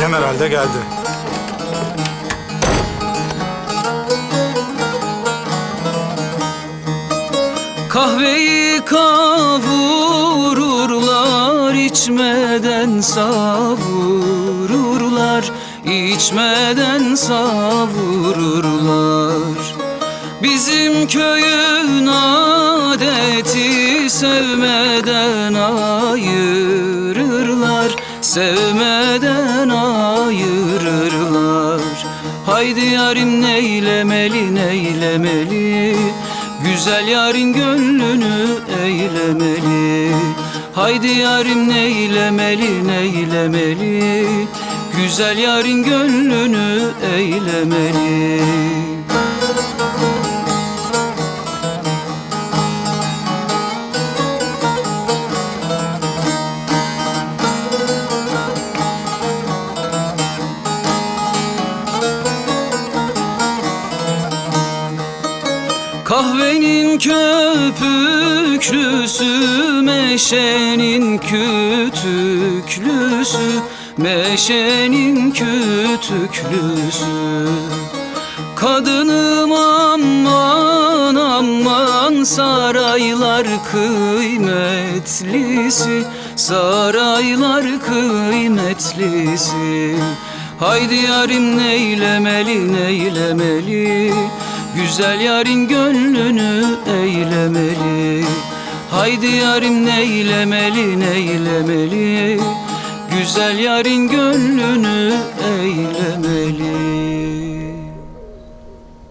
General de geldi. Kahveyi kavururlar içmeden savururlar içmeden savururlar Bizim köyün adeti sevmeden ayırırlar Sevmeden ayırırlar. Haydi yarim neylemeli neylemeli. Güzel yarın gönlünü eylemeli. Haydi yarim neylemeli neylemeli. Güzel yarın gönlünü eylemeli Kahvenin köpüklüsü, meşenin kütüklüsü, meşenin kütüklüsü. Kadınım aman aman saraylar kıymetlisi, saraylar kıymetlisi. Haydi yarim neylemeli neylemeli Güzel yarın gönlünü eylemeli. Haydi yarim neylemeli neylemeli? Güzel yarın gönlünü eylemeli